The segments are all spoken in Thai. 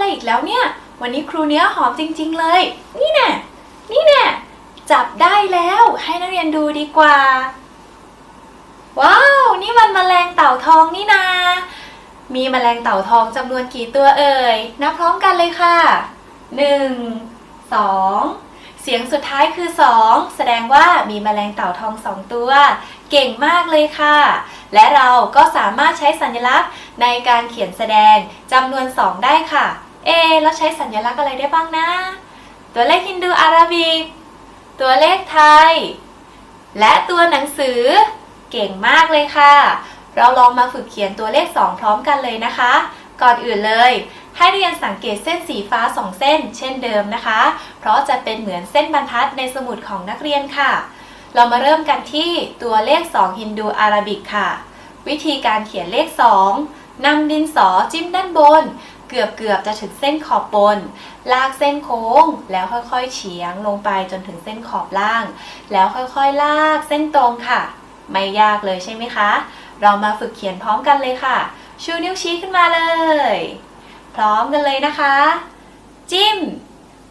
อะไรอีกแล้วเนี่ย วันนี้ครูเนื้อหอมจริง ๆ เลย นี่แน่นี่แน่จับได้แล้ว ให้นักเรียนดูดีกว่า ว้าว นี่มันแมลงเต่าทองนี่นา มีแมลงเต่าทองจำนวนกี่ตัวเอ่ย นับพร้อมกันเลยค่ะหนึ่งสองเสียงสุดท้ายคือสองแสดงว่ามีแมลงเต่าทองสองตัว เก่งมากเลยค่ะ และเราก็สามารถใช้สัญลักษณ์ในการเขียนแสดงจำนวน 2 ได้ค่ะ เอแล้วใช้สัญลักษณ์อะไรได้บ้างนะ ตัวเลขฮินดูอาราบิก ตัวเลขไทย และตัวหนังสือ เก่งมากเลยค่ะ เราลองมาฝึกเขียนตัวเลข 2 พร้อมกันเลยนะคะ ก่อนอื่นเลย ให้เรียนสังเกตเส้นสีฟ้า 2 เส้น เช่นเดิมนะคะ เพราะจะเป็นเหมือนเส้นบรรทัดในสมุดของนักเรียนค่ะ เรามาเริ่มกันที่ตัวเลข 2 ฮินดูอาราบิกค่ะ วิธีการเขียนเลข 2นำดินสอจิ้มด้านบน เกือบเกือบจะถึงเส้นขอบบน ลากเส้นโค้ง แล้วค่อยๆเฉียงลงไปจนถึงเส้นขอบล่าง แล้วค่อยๆลากเส้นตรงค่ะ ไม่ยากเลยใช่ไหมคะ เรามาฝึกเขียนพร้อมกันเลยค่ะ ชูนิ้วชี้ขึ้นมาเลย พร้อมกันเลยนะคะ จิ้ม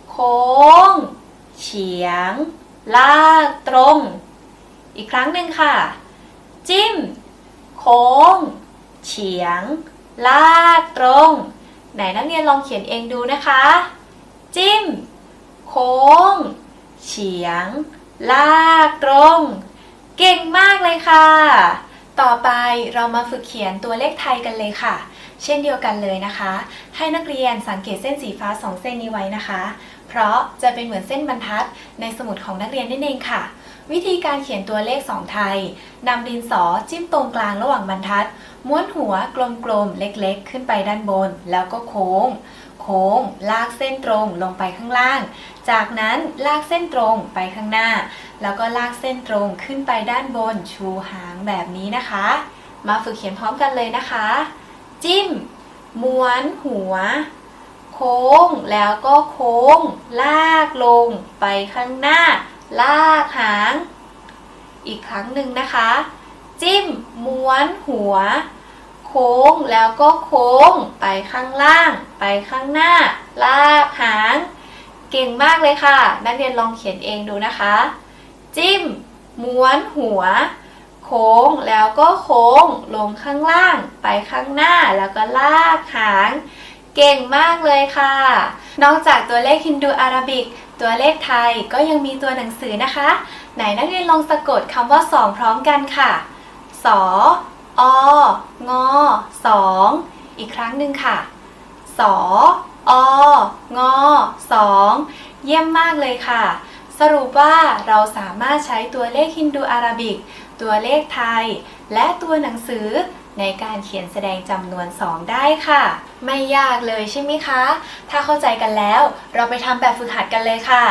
โค้ง เฉียง ลากตรง อีกครั้งหนึ่งค่ะ จิ้ม โค้ง เฉียง ลากตรง ไหนนักเรียนลองเขียนเองดูนะคะ จิ้ม โค้ง เฉียง ลากตรง เก่งมากเลยค่ะ ต่อไปเรามาฝึกเขียนตัวเลขไทยกันเลยค่ะ เช่นเดียวกันเลยนะคะ ให้นักเรียนสังเกตเส้นสีฟ้า 2 เส้นนี้ไว้นะคะ เพราะจะเป็นเหมือนเส้นบรรทัด ในสมุดของนักเรียนนั่นเองค่ะ วิธีการเขียนตัวเลข 2 ไทยนำดินสอจิ้มตรงกลางระหว่างบรรทัด ม้วนหัวกลมๆเล็กๆ ขึ้นไปด้านบน แล้วก็โค้ง โค้ง ลากเส้นตรงลงไปข้างล่าง จากนั้นลากเส้นตรงไปข้างหน้า แล้วก็ลากเส้นตรงขึ้นไปด้านบนชูหางแบบนี้นะคะ มาฝึกเขียนพร้อมกันเลยนะคะ จิ้ม ม้วนหัว โค้งแล้วก็โค้ง ลากลงไปข้างหน้า ลากหาง อีกครั้งหนึ่งนะคะ จิ้ม ม้วนหัว โค้งแล้วก็โค้ง ไปข้างล่าง ไปข้างหน้า ลากหาง เก่งมากเลยค่ะ นักเรียนลองเขียนเองดูนะคะ จิ้ม ม้วนหัว โค้งแล้วก็โค้ง ลงข้างล่าง ไปข้างหน้าแล้วก็ลากหางเก่งมากเลยค่ะ นอกจากตัวเลขฮินดูอาราบิก ตัวเลขไทยก็ยังมีตัวหนังสือนะคะ ไหนนักเรียนลองสะกดคำว่าสองพร้อมกันค่ะ สอองอสองอีกครั้งหนึ่งค่ะสอองอสองเยี่ยมมากเลยค่ะ สรุปว่าเราสามารถใช้ตัวเลขฮินดูอาราบิก ตัวเลขไทย และตัวหนังสือในการเขียนแสดงจำนวน 2 ได้ค่ะ ไม่ยากเลยใช่ไหมคะ ถ้าเข้าใจกันแล้ว เราไปทำแบบฝึกหัดกันเลยค่ะ